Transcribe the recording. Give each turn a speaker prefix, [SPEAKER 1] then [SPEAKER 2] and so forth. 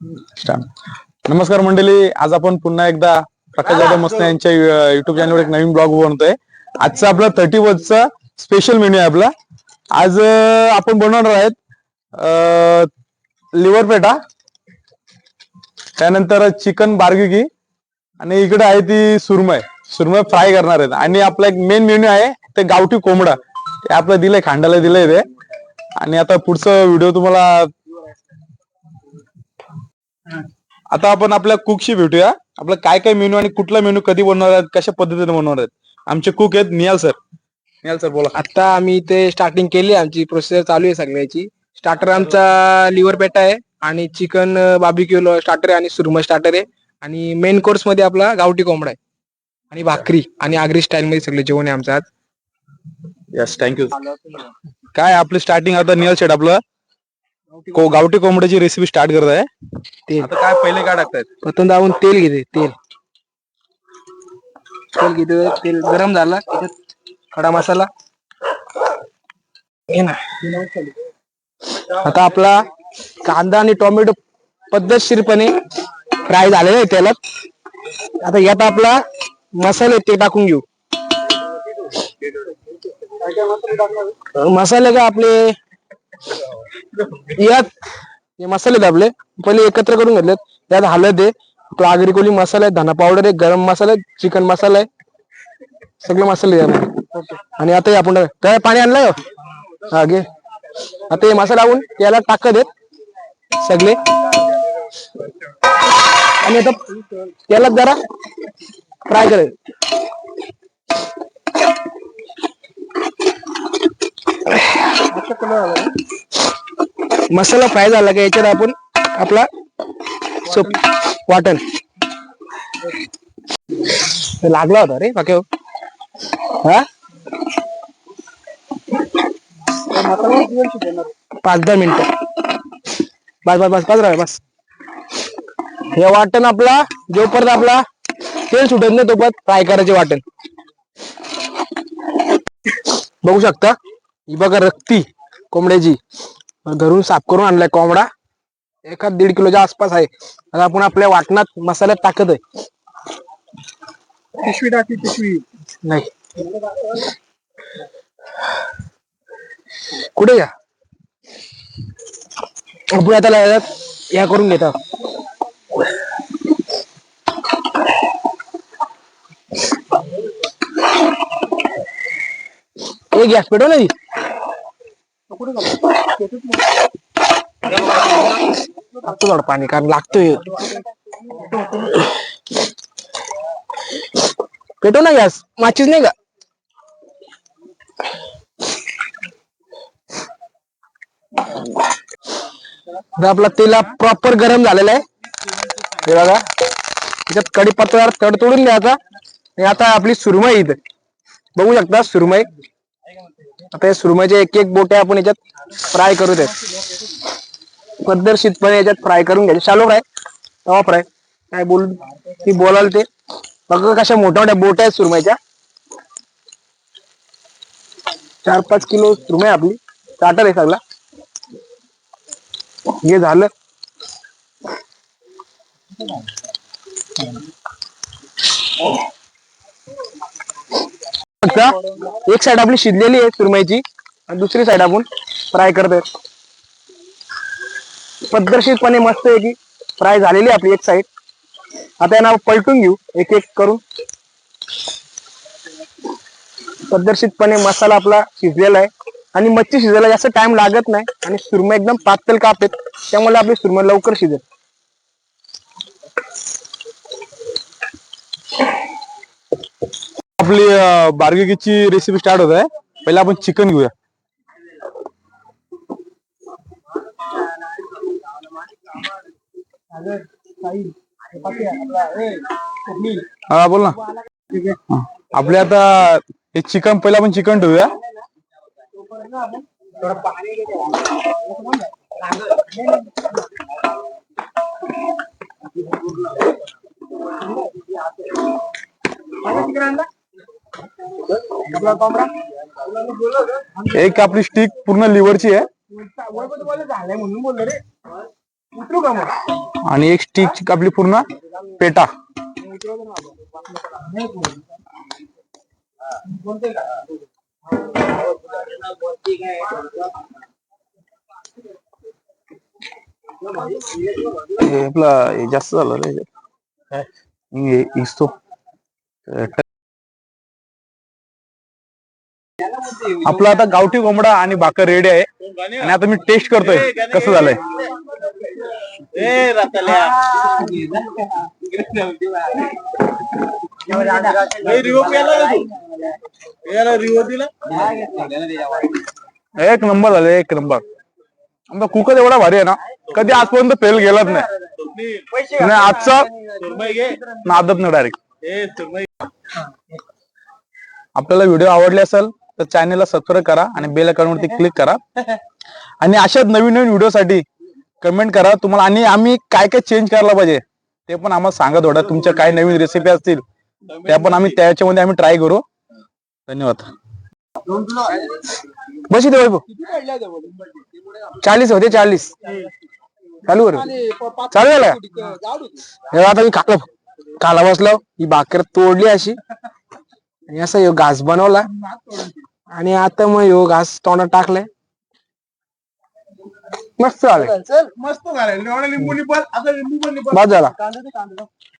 [SPEAKER 1] नमस्कार मंडळी. आज आपण पुन्हा एकदा प्रकाश जाधव मस्त यांच्या युट्यूब चॅनलवर एक नवीन ब्लॉग बनवतोय आजचा आपला थर्टी वरचा स्पेशल मेन्यू आहे आपला. आज आपण बनवणार आहेत लिव्हर पेटा त्यानंतर चिकन बार्गिकी. आणि इकडे आहे ती सुरमय. सुरमय फ्राय करणार आहेत. आणि आपला एक मेन मेन्यू आहे ते गावठी कोंबडा. ते आपलं दिलंय खांडाला दिलंय ते. आणि आता पुढचं व्हिडिओ तुम्हाला आता आपण आपल्या कुकशी भेटूया. आपलं काय काय मेनू आणि कुठला मेनू कधी बनवणार आहेत कशा पद्धतीने बनवणार आहेत. आमचे कुक आहेत निहाल सर निहाल सर बोला.
[SPEAKER 2] आता आम्ही इथे स्टार्टिंग केली आमची प्रोसेस चालू आहे सगळ्याची. स्टार्टर आमचा लिव्हर पेटा आहे आणि चिकन बाबिक्यू स्टार्टर आहे आणि सुरमई स्टार्टर आहे. आणि मेन कोर्समध्ये आपला गावठी कोंबडा आहे. आणि भाकरी आणि आगरी स्टाईल मध्ये सगळे जेवण आहे आमचं आज.
[SPEAKER 1] यस थँक्यू काय आपली स्टार्टिंग आता निहाल शेट आपलं? को गावठी कोंबड्याची रेसिपी स्टार्ट करत आहे.
[SPEAKER 2] तेल.
[SPEAKER 1] आता काय पहिले काय टाकतायत?
[SPEAKER 2] प्रथम आपण तेल घेते तेल. तेल घेते तेल गरम झाला त्याच्यात खडा मसाला. हे ना आता आपला कांदा आणि टोमॅटो पद्धतशीरपणे फ्राय झालेला आहे तेलात. आता यात आपला मसाले ते टाकून घेऊ. मसाले का आपले? यात हे मसाले दाबले. पहिले एकत्र करून घेतलेत. यात हळद आहे तो आगरी कोली मसाला आहे धना पावडर आहे गरम मसाला आहे चिकन मसाला आहे. सगळे मसाले द्या यामध्ये. आणि आता हे आपण काय पाणी आणलं हो? हा? घे. आता हे मसाला लावून याला टाकत देत सगळे. आणि आता त्याला जरा फ्राय करायचं मसाला फ्राय झाला का याच्यात आपण आपला सोप वाटण. लागला होता रे बाकी हा? पाच दहा मिनिट. बस बस बस पाच राहा बस. हे वाटण आपला जोपर्यंत आपला तेल सुटत नाही तोपर्यंत फ्राय करायचे वाटण. बघू शकता? ही बघा रक्ती कोंबड्याची. घरून साफ करून आणलाय कोंबडा. एखाद दीड किलोच्या आसपास आहे. आता आपण आपल्या वाटणात मसाल्यात टाकत आहे. पिशवी टाकी पिशवी. नाही. कुठे या? आपण आता या करून घेता. एक गॅस पेटव नाही लागतो थोडं पाणी कारण लागतोय. पेटव ना गॅस? माचीच नाही का? आपला तेला प्रॉपर गरम झालेला आहे. हे बघा. त्याच्यात कडीपत्ता तड तोडून द्यायचा आणि आता आपली सुरमई इथं. बघू शकता सुरमई. आता या सुरमईचे एक एक बोटे आपण याच्यात फ्राय करू देत. पद्धतशीरपणे याच्यात फ्राय करून घ्यायचे. शालो फ्राय तवा फ्राय काय बोल ती बोलाल ते. बघा कशा मोठ्या मोठ्या बोट आहेत सुरमईच्या. चार पाच किलो सुरमई आपली. चाटर आहे सगळा. हे झालं. बघा, एक साइड आपली शिजलेली आहे सुरमईची आणि दुसरी साइड आपण फ्राय करतोय पद्धतशीरपणे मस्त आहे की फ्राय झालेली आहे आपली एक साइड आता यांना पलटून घेऊ एक एक करून. पद्धतशीरपणे मसाला आपला शिजलेला आहे. आणि मच्छी शिजायला जास्त टाइम लागत नाही आणि सुरमई एकदम पातळ काप आहेत. त्यामुळे आपली सुरमई लवकर शिजेल.
[SPEAKER 1] आपली बार्गिकीची रेसिपी स्टार्ट होत आहे. पहिला आपण चिकन घेऊया. हा बोल ना. आपले आता हे चिकन पहिला आपण चिकन ठेवूया. एक आपली स्टिक पूर्ण लिव्हरची आहे.
[SPEAKER 2] झालंय म्हणून बोललो रे उतरू का मग
[SPEAKER 1] आणि एक स्टिक आपली पूर्ण पेटा. आपला जास्त झालं रे. आपला आता गावठी कोंबडा आणि भाकर रेडी आहे. आणि आता मी टेस्ट करतोय कसं झालंय. एक नंबर झालं एक नंबर. आमचा कुकच एवढा भारी आहे ना कधी आजपर्यंत फेल गेलाच नाही. आणि आजचा नादत नाही डायरेक्ट आपल्याला व्हिडिओ आवडले असेल तर चॅनलला सबस्क्राईब करा आणि बेल वरती क्लिक करा. आणि अशाच नवीन नवीन व्हिडिओसाठी कमेंट करा. तुम्हाला आणि आम्ही काय काय चेंज करायला पाहिजे ते पण आम्हाला सांगा थोडं. तुमच्या काय नवीन रेसिपी असतील त्या पण आम्ही त्याच्यामध्ये आम्ही ट्राय करू. धन्यवाद.
[SPEAKER 2] बस इथे वैभव. चाळीस होते चाळीस. चालू कर. चालू झालं? हे आता मी काला काला बसलो. ही भाकर तोडली अशी. आणि असा घास बनवला. आणि आता मग ह्यो घास तोंडात टाकलाय. मस्त झालं
[SPEAKER 3] मस्त झालं लिंबू निपाल आता लिंबू पण निपाल
[SPEAKER 2] बाद झाला